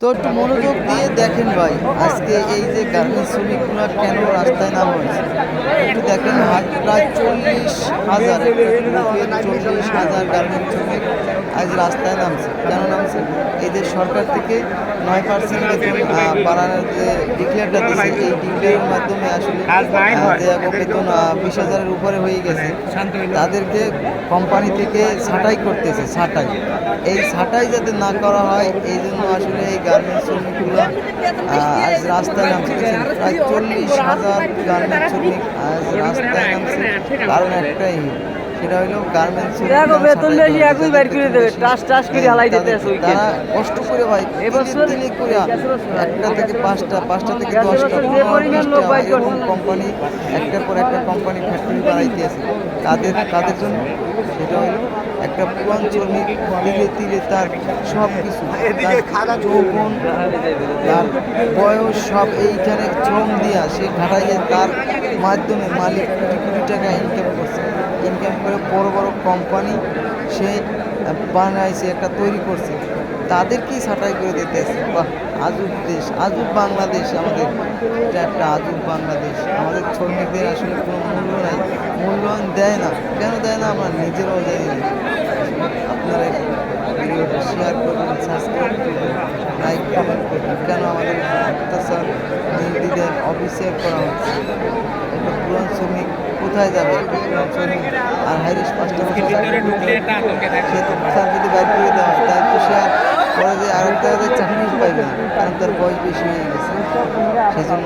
তো একটু মনোযোগ দিয়ে দেখেন ভাই আজকে এই যে গার্মেন্টস শ্রমিকগুলো কেন রাস্তায় নামা হয়েছে? একটু দেখেন প্রায় চল্লিশ হাজার চল্লিশ হাজার গার্মেন্টস শ্রমিক আজ রাস্তায় নামছে। কেন নামছে? এই যে সরকার থেকে নয় পার্সেন্ট বেতন বাড়ানোর যে ডিক্লেয়ারটা দিয়েছে এই ডিক্লেয়ারের মাধ্যমে আসলে বেতন বিশ হাজারের উপরে হয়ে গেছে তাদেরকে কোম্পানি থেকে ছাঁটাই করতেছে ছাঁটাই। এই ছাঁটাই যাতে না করা হয় এই জন্য আসলে এই গার্মেন্টস শ্রমিকগুলো আজ রাস্তায় নামছে প্রায় চল্লিশ হাজার গার্মেন্টস শ্রমিক আজ রাস্তায় নামছে কারণ একটাই সেটা হলো গার্মেন্টস দেখো বেতন বেশি একই বাইর করে দেবে টাস টাস করে হালাই দিতে আছে উইকেট তারা কষ্ট করে ভাই এবছর দিনে করে একটা থেকে পাঁচটা পাঁচটা থেকে দশটা যে পরিমাণ লোক বাইর করছে। কোম্পানি একটার পর একটা কোম্পানি ফ্যাক্টরি বাড়াইতে আছে। তাদের তাদের জন্য সেটা হলো একটা পুরান শ্রমিক তিলে তিলে তার সব কিছু তার যৌবন তার বয়স সব এইখানে শ্রম দিয়া সে খাটাইয়ে তার মাধ্যমে মালিক কোটি কোটি টাকা ইনকাম করছে। ইনকাম করে বড় বড় কোম্পানি সে বানাইছে, একটা তৈরি করছে। তাদেরকেই ছাঁটাই করে দিতেছে বাহ, আজব দেশ, আজব বাংলাদেশ আমাদের। এটা একটা আজব বাংলাদেশ। আমাদের শ্রমিকদের আসলে কোনো মূল্য নাই। মূল্যায়ন দেয় না। কেন দেয় না? আমরা নিজেরাও জানি না। আপনারা ভিডিওটা শেয়ার করবেন সাবস্ক্রাইব করবেন লাইক করবেন। কেন আমাদের অত্যাচার নির্দিদের অফিসিয়াল করা হচ্ছে? একটা পুরান শ্রমিক কোথায় যাবে? একটা পুরান শ্রমিক আর হাইরিস পাঁচটা বছর। সে তো স্যার যদি বাইর করে দেওয়া হয় তাই তো সে আর পরে যে আরেকটা জায়গায় চাকরি পাইবে না কারণ তার বয়স বেশি হয়ে গেছে। সেজন্য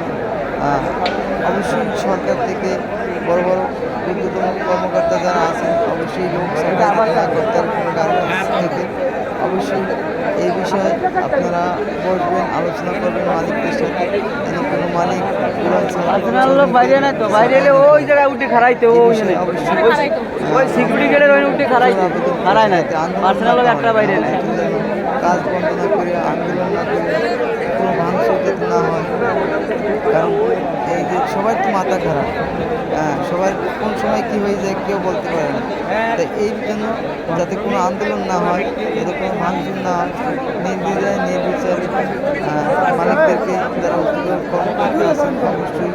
অবশ্যই সরকার থেকে বড় বড় ঊর্ধ্বতন কর্মকর্তা যারা আছেন অবশ্যই লোক গার্মেন্টস থেকে অবশ্যই এই বিষয়ে আপনারা বসবেন আলোচনা করবেন মালিকদের সাথে যেন কোনো মালিক বাইরে তো বাইরে এলে ওই জায়গায় উঠে খারাইতে ওই অবশ্যই ওই সিকিউরিটি গার্ডের ওই উঠে খারাইতে খারাই নাই পার্সোনাল লোক একটা বাইরে কাজ বন্ধ না করে আন্দোলন না করে কোনো ভাঙচুর যাতে না হয় কারণ এই যে সবার তো মাথা খারাপ। হ্যাঁ সবার কোন সময় কী হয়ে যায় কেউ বলতে পারে না। তাই এই জন্য যাতে কোনো আন্দোলন না হয়, যাতে কোনো ভাঙচুর না হয় নির্বিচার নির্বিচারে মানুষদেরকে মালিকদেরকে যারা কর্মকর্তা আছেন, অবশ্যই